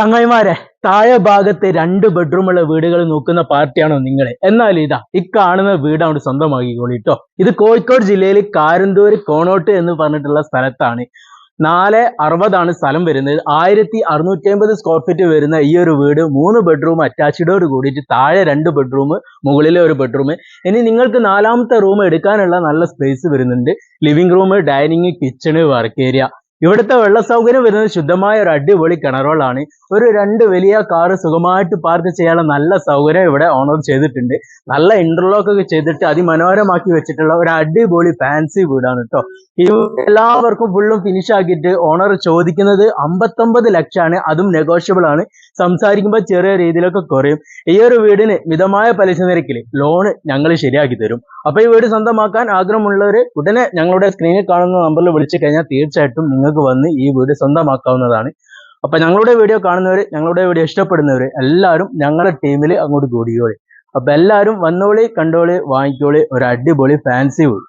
ചങ്ങായിമാരെ താഴെ ഭാഗത്ത് രണ്ട് ബെഡ്റൂമുള്ള വീടുകൾ നോക്കുന്ന പാർട്ടിയാണോ നിങ്ങൾ എന്നാൽ ഇതാ ഈ കാണുന്ന വീട് ഇത് കോഴിക്കോട് ജില്ലയിൽ കാരന്തൂര് കോണോട്ട് എന്ന് പറഞ്ഞിട്ടുള്ള സ്ഥലത്താണ്. നാല് അറുപതാണ് സ്ഥലം വരുന്നത്. ആയിരത്തി അറുന്നൂറ്റി അമ്പത് സ്ക്വയർ ഫീറ്റ് വരുന്ന ഈ ഒരു വീട് മൂന്ന് ബെഡ്റൂം അറ്റാച്ച്ഡോട് കൂടിയിട്ട് താഴെ രണ്ട് ബെഡ്റൂം മുകളിലെ ഒരു ബെഡ്റൂം ഇനി നിങ്ങൾക്ക് നാലാമത്തെ റൂം എടുക്കാനുള്ള നല്ല സ്പേസ് വരുന്നുണ്ട്. Living room dining kitchen work area ഇവിടുത്തെ വെള്ള സൗകര്യം വരുന്നത് ശുദ്ധമായ ഒരു അടിപൊളി കിണറുകളാണ്. ഒരു രണ്ട് വലിയ കാറ് സുഖമായിട്ട് പാർക്ക് ചെയ്യാനുള്ള നല്ല സൗകര്യം ഇവിടെ ഓണർ ചെയ്തിട്ടുണ്ട്. നല്ല ഇന്റർലോക്ക് ഒക്കെ ചെയ്തിട്ട് അതിമനോഹരമാക്കി വെച്ചിട്ടുള്ള ഒരു അടിപൊളി ഫാൻസി വീടാണ് കേട്ടോ ഈ എല്ലാവർക്കും ഫുള്ളും ഫിനിഷ് ആക്കിയിട്ട് ഓണർ ചോദിക്കുന്നത് അമ്പത്തൊമ്പത് ലക്ഷമാണ് അതും നെഗോഷ്യബിൾ ആണ്. സംസാരിക്കുമ്പോൾ ചെറിയ രീതിയിലൊക്കെ കുറയും. ഈ ഒരു വീടിന് മിതമായ പലിശ നിരക്കിൽ ലോണ് ഞങ്ങൾ ശരിയാക്കി തരും. അപ്പോൾ ഈ വീട് സ്വന്തമാക്കാൻ ആഗ്രഹമുള്ളവർ ഉടനെ ഞങ്ങളുടെ സ്ക്രീനിൽ കാണുന്ന നമ്പറിൽ വിളിച്ചു കഴിഞ്ഞാൽ തീർച്ചയായിട്ടും നിങ്ങൾക്ക് വന്ന് ഈ വീട് സ്വന്തമാക്കാവുന്നതാണ്. അപ്പൊ ഞങ്ങളുടെ വീഡിയോ കാണുന്നവർ ഞങ്ങളുടെ വീഡിയോ ഇഷ്ടപ്പെടുന്നവർ എല്ലാവരും ഞങ്ങളുടെ ടീമിൽ അങ്ങോട്ട് കൂടിയോളി അപ്പൊ എല്ലാവരും വന്നോളി കണ്ടോളി വാങ്ങിക്കോളി. ഒരു അടിപൊളി ഫാൻസി വീട്.